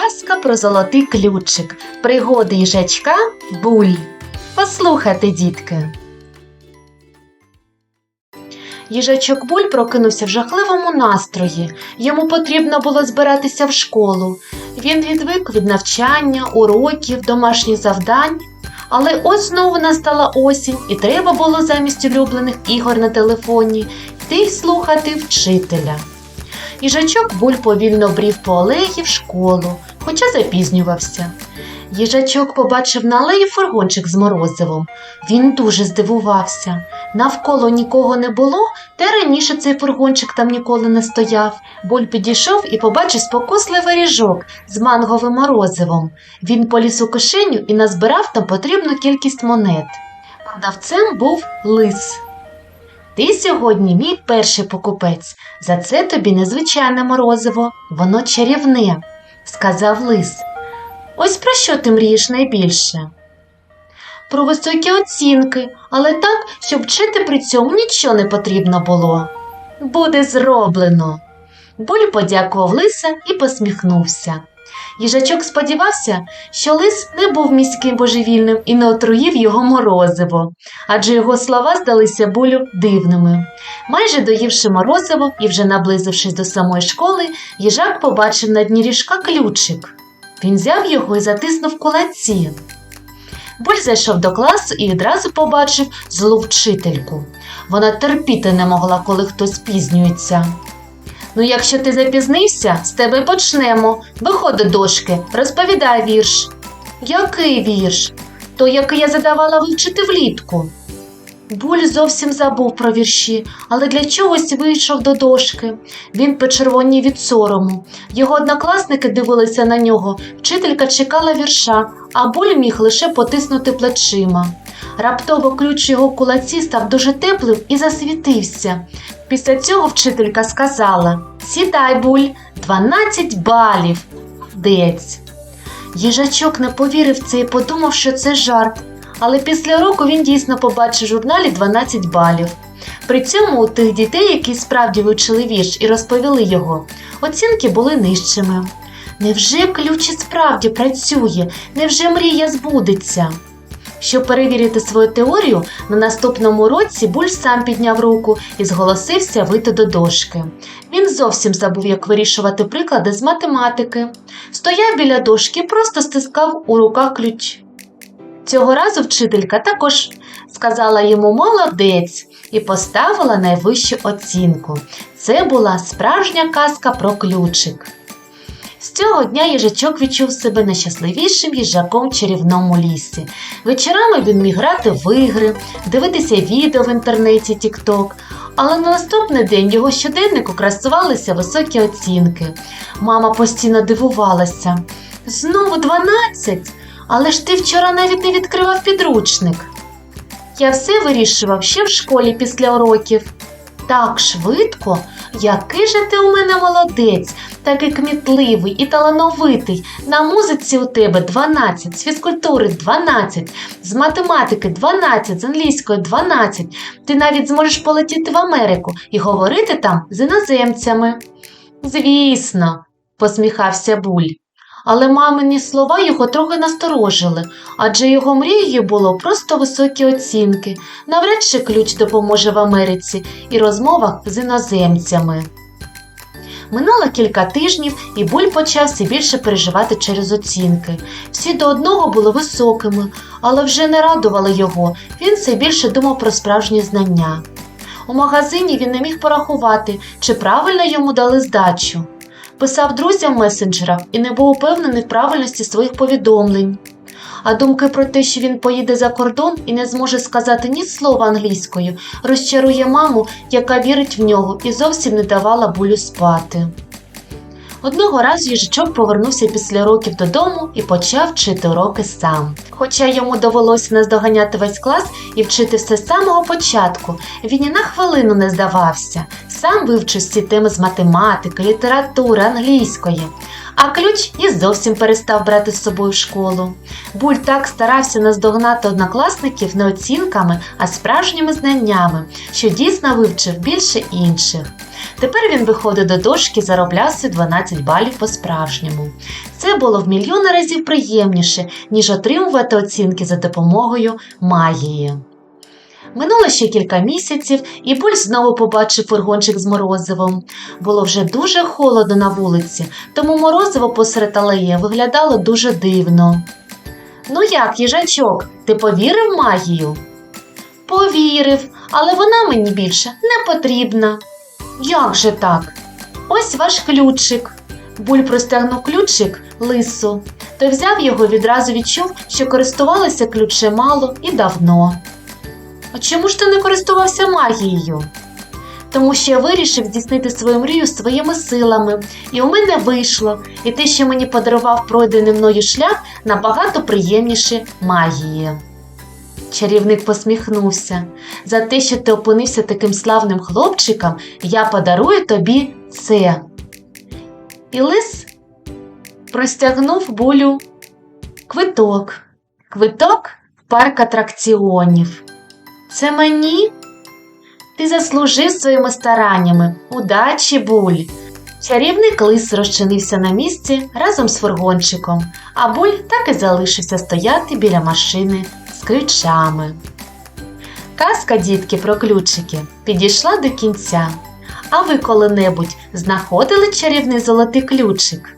Казка про золотий ключик. Пригоди їжачка Буль. Послухайте, дітки. Їжачок Буль прокинувся в жахливому настрої. Йому потрібно було збиратися в школу. Він відвик від навчання, уроків, домашніх завдань. Але ось знову настала осінь, і треба було замість улюблених ігор на телефоні йти слухати вчителя. Їжачок Буль повільно брів по алеї в школу, хоча запізнювався. Їжачок побачив на алеї фургончик з морозивом. Він дуже здивувався. Навколо нікого не було, та раніше цей фургончик там ніколи не стояв. Буль підійшов і побачив спокусливий ріжок з манговим морозивом. Він поліз у кишеню і назбирав там потрібну кількість монет. Продавцем був лис. Ти сьогодні мій перший покупець. За це тобі незвичайне морозиво, воно чарівне, сказав лис. Ось про що ти мрієш найбільше? Про високі оцінки, але так, щоб вчити при цьому нічого не потрібно було. Буде зроблено. Буль подякував лиса і посміхнувся. Їжачок сподівався, що лис не був міським божевільним і не отруїв його морозиво, адже його слова здалися булю дивними. Майже доївши морозиво і вже наблизившись до самої школи, їжак побачив на дні ріжка ключик. Він взяв його і затиснув кулаці. Буль зайшов до класу і відразу побачив злу вчительку. Вона терпіти не могла, коли хтось спізнюється. Ну, якщо ти запізнився, з тебе почнемо. Виходь до дошки, розповідай вірш. Який вірш? То, який я задавала вивчити влітку. Буль зовсім забув про вірші, але для чогось вийшов до дошки. Він почервонів від сорому. Його однокласники дивилися на нього, вчителька чекала вірша, а буль міг лише потиснути плечима. Раптово ключ його кулаці став дуже теплим і засвітився. Після цього вчителька сказала: Сідай, буль, 12 балів. Дець. Їжачок не повірив це і подумав, що це жарт. Але після року він дійсно побачив в журналі 12 балів. При цьому у тих дітей, які справді вивчили вірш і розповіли його, оцінки були нижчими. Невже ключ і справді працює? Невже мрія збудеться? Щоб перевірити свою теорію, на наступному році Буль сам підняв руку і зголосився вийти до дошки. Він зовсім забув, як вирішувати приклади з математики. Стояв біля дошки просто стискав у руках ключ. Цього разу вчителька також сказала йому молодець і поставила найвищу оцінку. Це була справжня казка про ключик. З цього дня їжачок відчув себе найщасливішим їжаком в чарівному лісі. Вечорами він міг грати в ігри, дивитися відео в інтернеті TikTok, але на наступний день його щоденнику красувалися високі оцінки. Мама постійно дивувалася. Знову 12? Але ж ти вчора навіть не відкривав підручник. Я все вирішував ще в школі після уроків. Так швидко, який же ти у мене молодець, такий кмітливий і талановитий. На музиці у тебе 12, з фізкультури 12, з математики 12, з англійської 12. Ти навіть зможеш полетіти в Америку і говорити там з іноземцями. Звісно, посміхався Буль. Але мамині слова його трохи насторожили, адже його мрією було просто високі оцінки. Навряд чи ключ допоможе в Америці і розмовах з іноземцями. Минуло кілька тижнів, і Буль почав все більше переживати через оцінки. Всі до одного були високими, але вже не радували його. Він все більше думав про справжні знання. У магазині він не міг порахувати, чи правильно йому дали здачу писав друзям в месенджерах і не був упевнений в правильності своїх повідомлень. А думки про те, що він поїде за кордон і не зможе сказати ні слова англійською, розчарує маму, яка вірить в нього і зовсім не давала булю спати. Одного разу їжачок повернувся після років додому і почав вчити уроки сам. Хоча йому довелося наздоганяти весь клас і вчити все з самого початку, він і на хвилину не здавався. Сам вивчив всі теми з математики, літератури, англійської, а ключ і зовсім перестав брати з собою в школу. Буль так старався наздогнати однокласників не оцінками, а справжніми знаннями, що дійсно вивчив більше інших. Тепер він виходив до дошки заробляв собі 12 балів по-справжньому. Це було в мільйони разів приємніше, ніж отримувати оцінки за допомогою магії. Минуло ще кілька місяців, і Буль знову побачив фургончик з морозивом. Було вже дуже холодно на вулиці, тому морозиво посеред алеї виглядало дуже дивно. Ну як, їжачок, ти повірив магію? Повірив, але вона мені більше не потрібна. Як же так? Ось ваш ключик. Буль простягнув ключик лису, той взяв його і відразу відчув, що користувалися ключем мало і давно. А чому ж ти не користувався магією? Тому що я вирішив здійснити свою мрію своїми силами, і у мене вийшло, і те, що мені подарував пройдений мною шлях, набагато приємніше магії. Чарівник посміхнувся. За те, що ти опинився таким славним хлопчиком, я подарую тобі це. І лис простягнув булю квиток. Квиток в парк атракціонів. Це мені? Ти заслужив своїми стараннями. Удачі, буль. Чарівник лис розчинився на місці разом з фургончиком, а буль так і залишився стояти біля машини з ключами. Казка, дітки, про ключики підійшла до кінця. А ви коли-небудь знаходили чарівний золотий ключик?